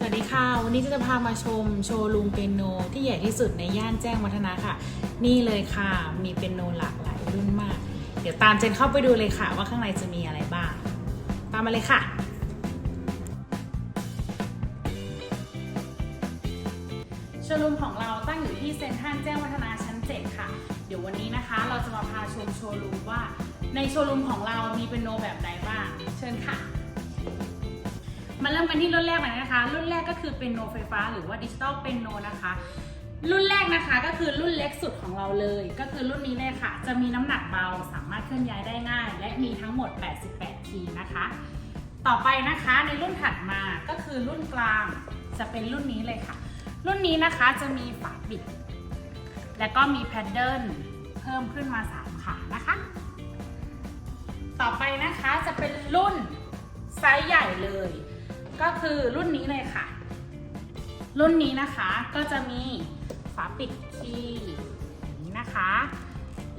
สวัสดีค่ะ วันนี้จะพามาชมโชว์รูมเปียโนที่ใหญ่ที่สุดในย่านแจ้งวัฒนะค่ะ นี่เลยค่ะมีเปียโนหลากหลายรุ่นมาก เดี๋ยวตามเจนเข้าไปดูเลยค่ะ ว่าข้างในจะมีอะไรบ้าง ตามมาเลยค่ะ โชว์รูมของเราตั้งอยู่ที่เซ็นทรัลแจ้งวัฒนะชั้น 7 ค่ะ เดี๋ยววันนี้นะคะเราจะมาพาชมโชว์รูมว่า ในโชว์รูมของเรามีเปียโนแบบใดบ้าง เชิญค่ะ มาเริ่มกันที่รุ่นแรกเลยนะคะ รุ่นแรกก็คือเป็นโนไฟฟ้า หรือว่าดิจิตอลเป็นโนนะคะ รุ่นแรกนะคะก็คือรุ่นเล็กสุดของเราเลย ก็คือรุ่นนี้เลยค่ะ จะมีน้ำหนักเบาสามารถเคลื่อนย้ายได้ง่าย และมีทั้งหมด 88 คีย์นะคะ ต่อไปนะคะในรุ่นถัดมาก็คือรุ่นกลางจะเป็นรุ่นนี้เลยค่ะ รุ่นนี้นะคะจะมีฝาปิด และก็มีแพดเดิลเพิ่มขึ้นมา 3 ขานะคะ ต่อไปนะคะจะเป็นรุ่นไซส์ใหญ่เลย ก็คือรุ่นนี้เลยค่ะ รุ่นนี้นะคะก็จะมีฝาปิดคีย์นี้นะคะ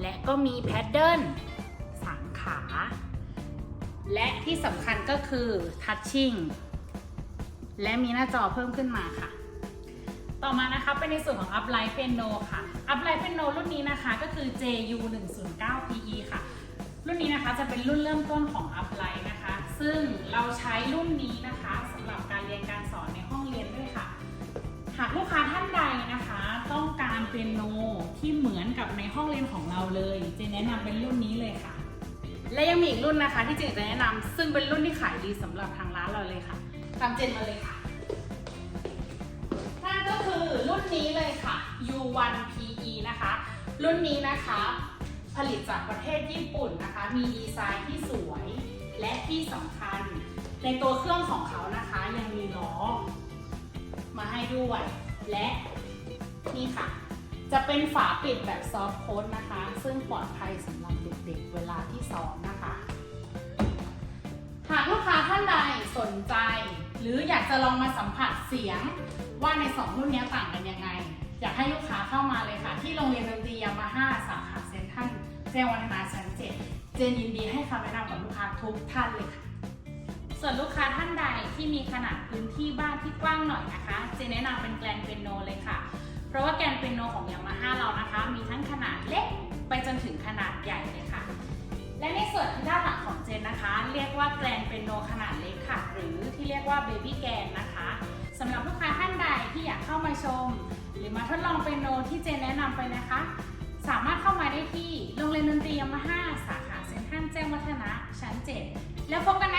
และก็มีแพดเดิลสามขา และที่สำคัญก็คือทัชชิ่งและมีหน้าจอเพิ่มขึ้นมาค่ะ ต่อมานะคะเป็นในส่วนของ Uplight Piano ค่ะ Uplight Piano รุ่นนี้นะคะก็คือ JU 1 0 9 PE ค่ะ รุ่นนี้นะคะจะเป็นรุ่นเริ่มต้นของ Uplight นะคะ ซึ่งเราใช้รุ่นนี้นะคะ เปียโนที่เหมือนกับในห้องเรียนของเราเลย เจนแนะนำเป็นรุ่นนี้เลยค่ะ และยังมีอีกรุ่นนะคะที่เจนจะแนะนำซึ่งเป็นรุ่นที่ขายดีสำหรับทางร้านเราเลยค่ะ ตามเจนมาเลยค่ะนั่นก็คือรุ่นนี้เลยค่ะ U1 PE นะคะ รุ่นนี้นะคะผลิตจากประเทศญี่ปุ่นนะคะ มีดีไซน์ที่สวยและที่สำคัญ ในตัวเครื่องของเขานะคะยังมีล้อมาให้ด้วย และนี่ค่ะ จะเป็นฝาปิดแบบซอฟต์โค้ดนะคะ ซึ่งปลอดภัยสำหรับเด็กๆเวลาที่ซ้อมนะคะ หากลูกค้าท่านใดสนใจ หรืออยากจะลองมาสัมผัสเสียงว่าในสองรุ่นนี้ต่างกันยังไง อยากให้ลูกค้าเข้ามาเลยค่ะ ที่โรงเรียนดนตรียามาฮ่าสาขาเซนทรัลแจ้งวัฒนาชั้นเจ็ดเจนยินดีให้คำแนะนำกับลูกค้าทุกท่านเลยค่ะส่วนลูกค้าท่านใดที่มีขนาดพื้นที่บ้านที่กว้างหน่อยนะคะเจนแนะนำเป็นแกลนเปียโนเลยค่ะ เพราะว่าแกลนเปียโนของยามาฮ่าเรานะคะ มีทั้งขนาดเล็กไปจนถึงขนาดใหญ่เลยค่ะ และในส่วนด้านหลังของเจนนะคะ เรียกว่าแกลนเปียโนขนาดเล็กค่ะ หรือที่เรียกว่าเบบี้แกนนะคะสำหรับลูกค้าท่านใดที่อยากเข้ามาชม หรือมาทดลองเปียโนที่เจนแนะนำไปนะคะ สามารถเข้ามาได้ที่โรงเรียนดนตรียามาฮ่าสาขาเซ็นทรัลแจ้งวัฒนะชั้น 7 แล้วพบกันนะ